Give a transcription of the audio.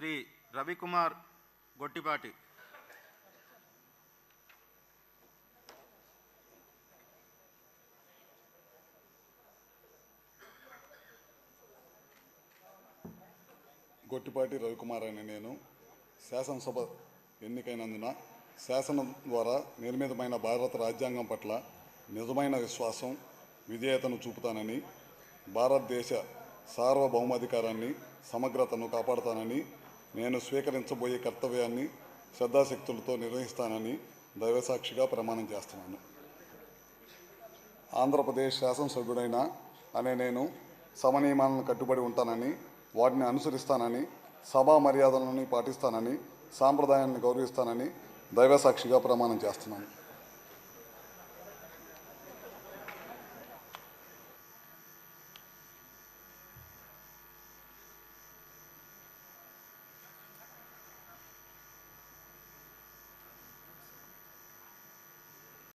శ్రీ రవికుమార్ గొట్టిపాటి. గొట్టిపాటి రవికుమార్ అనే నేను. శాసనసభ ఎన్నికైనందున శాసనం ద్వారా నిర్మితమైన భారత రాజ్యాంగం పట్ల నిజమైన విశ్వాసం విధేయతను చూపుతానని భారతదేశ సార్వభౌమాధికారాన్ని సమగ్రతను కాపాడుతానని నేను స్వీకరించబోయే కర్తవ్యాన్ని శ్రద్ధాశక్తులతో నిర్వహిస్తానని దైవసాక్షిగా ప్రమాణం చేస్తున్నాను. ఆంధ్రప్రదేశ్ శాసనసభ్యుడైన అనే నేను సమనియమాలను కట్టుబడి ఉంటానని వాటిని అనుసరిస్తానని సభా మర్యాదలను పాటిస్తానని సాంప్రదాయాన్ని గౌరవిస్తానని దైవసాక్షిగా ప్రమాణం చేస్తున్నాను.